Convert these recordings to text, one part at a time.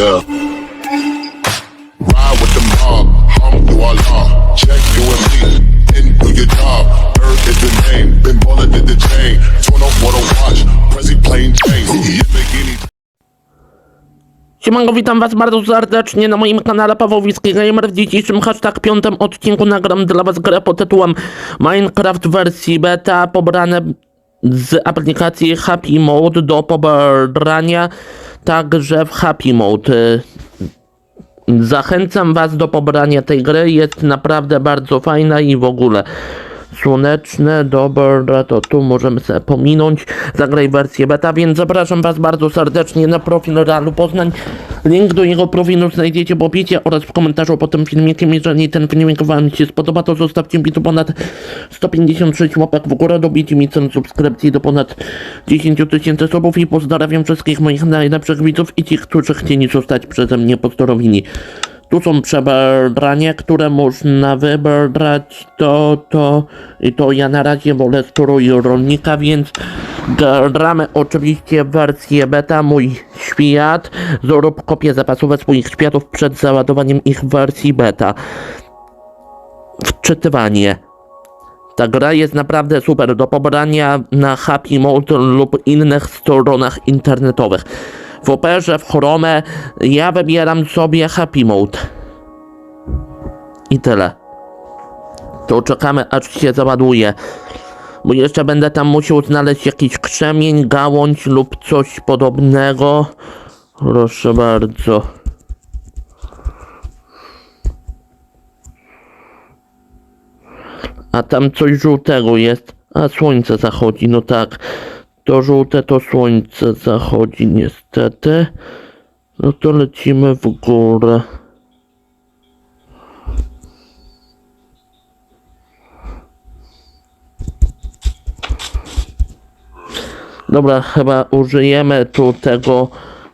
Yeah. Ride with the mob, hum do Allah. Check you and me, do your job. Earth is the name, been bullet did the chain. Turn a watch, Prezi plain. Siemanko, witam was bardzo serdecznie na moim kanale Pawłowicki Gamer. W dzisiejszym hashtag piątym odcinku nagram dla was grę pod tytułem Minecraft wersji beta pobrane z aplikacji Happy Mode do pobrania także w Happy Mode. Zachęcam was do pobrania tej gry, jest naprawdę bardzo fajna i w ogóle słoneczne, dobra, to tu możemy sobie pominąć, zagraj wersję beta, więc zapraszam was bardzo serdecznie na profil Realu Poznań, link do jego profilu znajdziecie w opisie oraz w komentarzu pod tym filmikiem, jeżeli ten filmik wam się spodoba, to zostawcie mi tu ponad 156 łapek w górę, dobijcie mi cen subskrypcji do ponad 10 tysięcy subów i pozdrawiam wszystkich moich najlepszych widzów i tych, którzy chcieli zostać przeze mnie pozdrowieni. Tu są przebrania, które można wybrać, to, to i to ja na razie wolę strój rolnika, więc gramy oczywiście wersję beta, mój świat, zrób kopię zapasowe swoich światów przed załadowaniem ich wersji beta. Wczytywanie. Ta gra jest naprawdę super do pobrania na Happy Mode lub innych stronach internetowych. W Operze, w Chrome ja wybieram sobie Happy Mode. I tyle. To czekamy aż się załaduje. Bo jeszcze będę tam musiał znaleźć jakiś krzemień, gałąź lub coś podobnego. Proszę bardzo. A tam coś żółtego jest. A słońce zachodzi, no tak. To żółte to słońce zachodzi niestety. No to lecimy w górę. Dobra, chyba użyjemy tu tego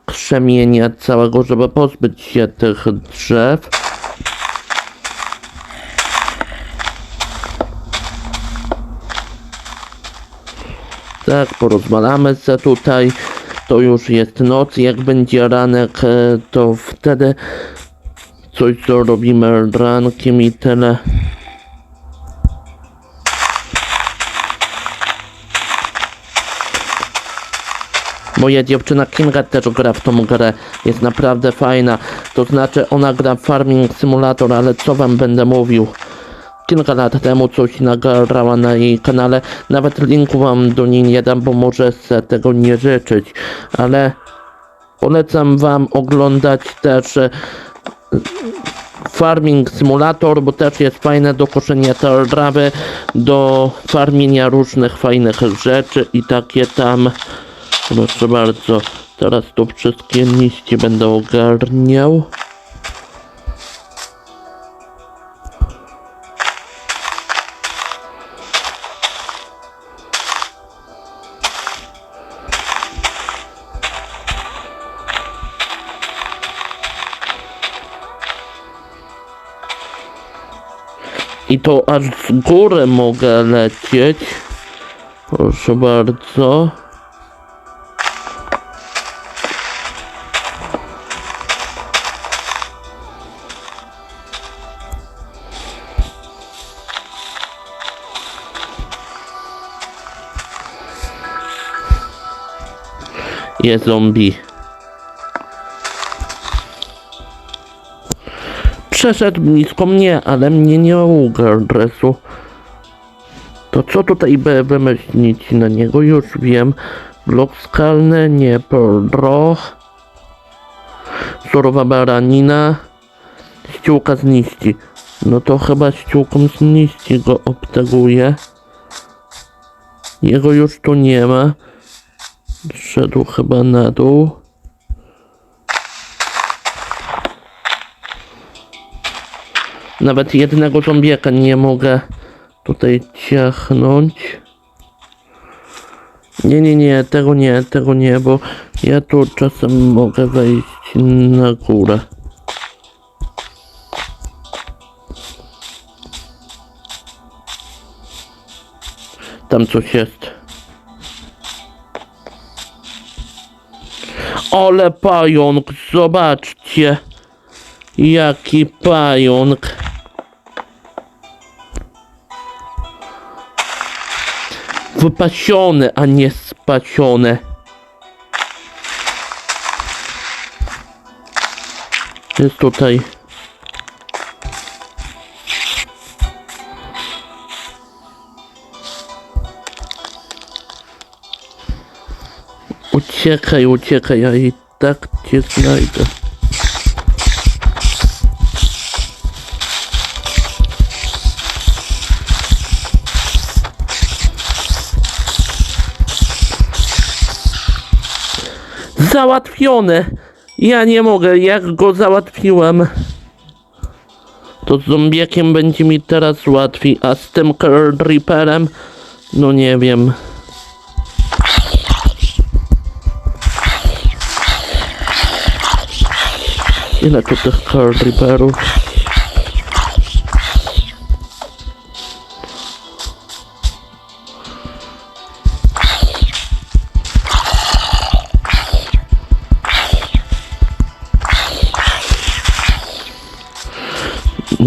krzemienia całego, żeby pozbyć się tych drzew. Tak, porozwalamy se tutaj. To już jest noc. Jak będzie ranek, e, to wtedy coś zrobimy rankiem i tyle. Moja dziewczyna Kinga też gra w tą grę. Jest naprawdę fajna. To znaczy ona gra w Farming Simulator, ale co wam będę mówił? Kilka lat temu coś nagrała na jej kanale. Nawet linku wam do niej nie dam, bo może se tego nie życzyć. Ale polecam wam oglądać też e, Farming Simulator, bo też jest fajne do koszenia trawy, do farmienia różnych fajnych rzeczy i takie tam. Proszę bardzo, teraz tu wszystkie liście będę ogarniał. I to aż z góry mogę lecieć. Proszę bardzo. Jest zombie. Przeszedł blisko mnie, ale mnie nie ugrał adresu. To co tutaj by wymyślić na niego? Już wiem. Blok skalny, nie proch. Surowa baranina. Ściółka zniszczy. No to chyba ściółką zniszczy go obteguje. Jego już tu nie ma. Szedł chyba na dół. Nawet jednego zombieka nie mogę tutaj ciachnąć. Nie, nie, nie, tego nie, tego nie, bo ja tu czasem mogę wejść na górę. Tam coś jest. Ale pająk, zobaczcie. Jaki pająk. Wypasione, a nie spasione. Jest tutaj. Uciekaj, uciekaj, ja i tak cię znajdę. Załatwione! Ja nie mogę, jak go załatwiłem. To z zombiakiem będzie mi teraz łatwiej, a z tym Reaperem, no nie wiem. Ile tu tych Reaperów?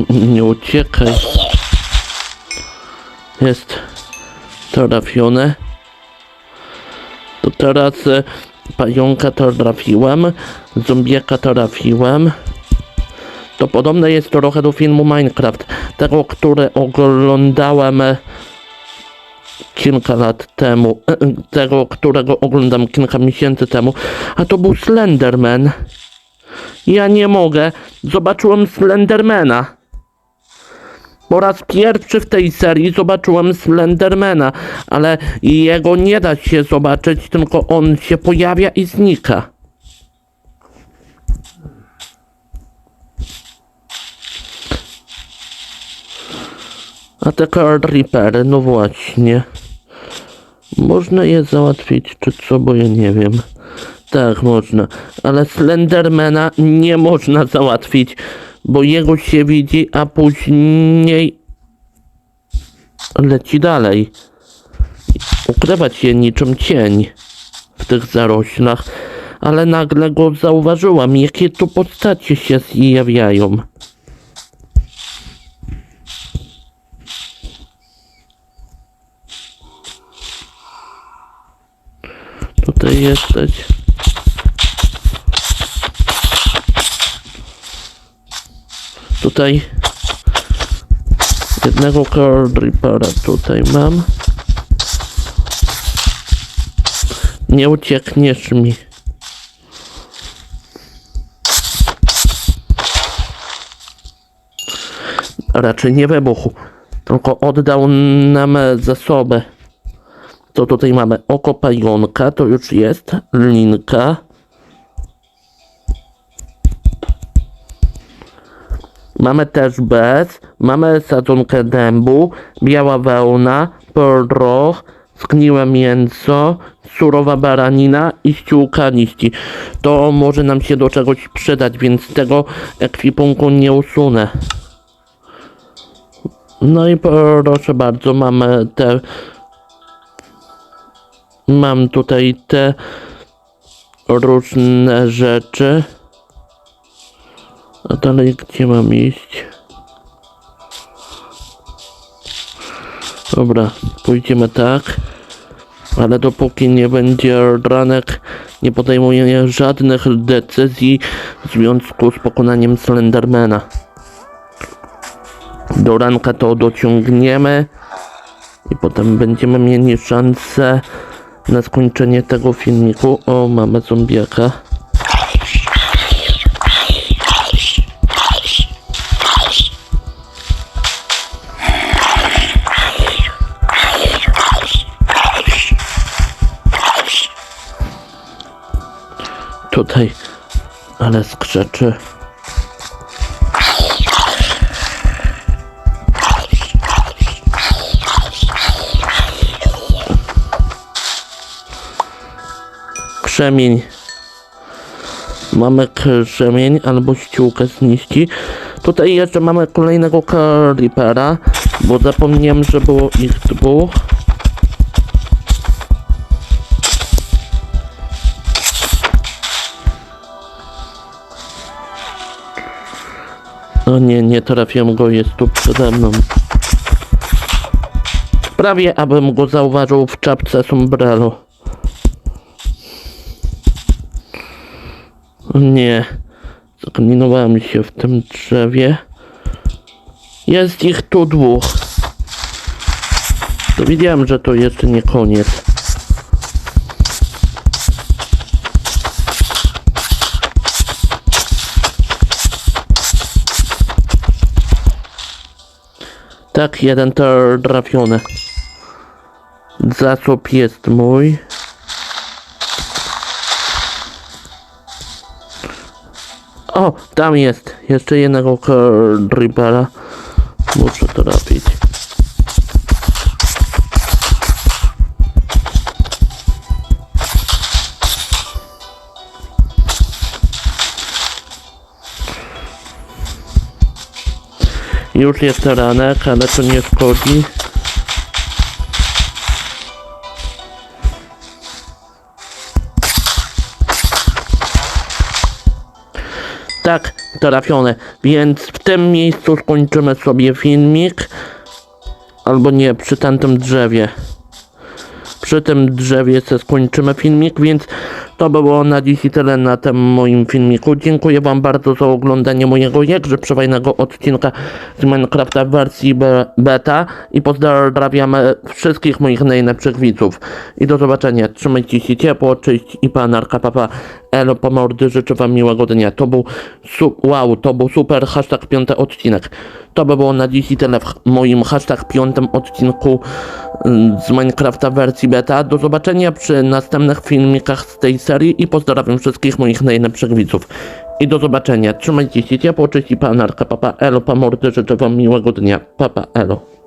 Nie uciekaj. Jest trafione. To teraz e, pająka to trafiłem, zombiaka to trafiłem. To podobne jest trochę do filmu Minecraft, tego, który oglądałem e, kilka lat temu, e, tego, którego oglądam kilka miesięcy temu, a to był Slenderman. Ja nie mogę, zobaczyłem Slendermana. Po raz pierwszy w tej serii zobaczyłem Slendermana, ale jego nie da się zobaczyć, tylko on się pojawia i znika. A te Card Reapery, no właśnie. Można je załatwić, czy co, bo ja nie wiem. Tak, można. Ale Slendermana nie można załatwić, bo jego się widzi, a później leci dalej. Ukrywać się niczym cień w tych zaroślach, ale nagle go zauważyłam, jakie tu postacie się zjawiają. Tutaj jesteś. Tutaj jednego Card Reapera tutaj mam. Nie uciekniesz mi. Raczej nie wybuchł, tylko oddał nam zasobę. To tutaj mamy oko pająka, to już jest linka. Mamy też bez, mamy sadzonkę dębu, biała wełna, porroch, zgniłe mięso, surowa baranina i ściółka liści. To może nam się do czegoś przydać, więc tego ekwipunku nie usunę. No i proszę bardzo, mamy te... Mam tutaj te różne rzeczy. A dalej gdzie mam iść? Dobra, pójdziemy tak. Ale dopóki nie będzie ranek, nie podejmuję żadnych decyzji w związku z pokonaniem Slendermana. Do ranka to dociągniemy i potem będziemy mieli szansę na skończenie tego filmiku. O, mamy zombiaka. Tutaj, ale skrzeczy. Krzemień. Mamy krzemień albo ściółkę z niści. Tutaj jeszcze mamy kolejnego Reapera, bo zapomniałem, że było ich dwóch. O nie, nie trafiam go, jest tu przede mną. Prawie abym go zauważył w czapce sombrero. Nie, zaklinowałem się w tym drzewie. Jest ich tu dwóch. To wiedziałem, że to jeszcze nie koniec. Tak, jeden to trafiony. Zasób jest mój. O, tam jest. Jeszcze jednego Creepera. Muszę trafić. Już jest ranek, ale to nie szkodzi. Tak, trafione. Więc w tym miejscu skończymy sobie filmik. Albo nie, przy tamtym drzewie. Przy tym drzewie se skończymy filmik, więc to było na dziś i tyle na tym moim filmiku. Dziękuję wam bardzo za oglądanie mojego jakże przewajnego odcinka z Minecrafta w wersji be beta i pozdrawiam wszystkich moich najlepszych widzów. I do zobaczenia. Trzymajcie się ciepło, cześć i panarka papa. Elo pomordy, życzę wam miłego dnia. To był wow, to był super hashtag piąty odcinek. To by było na dziś i tyle w moim hashtag piątym odcinku mm, z Minecrafta wersji beta. Do zobaczenia przy następnych filmikach z tej serii i pozdrawiam wszystkich moich najlepszych widzów. I do zobaczenia. Trzymajcie się ciepło, cześć i panarka papa. Elo pomordy, życzę wam miłego dnia. Papa, elo.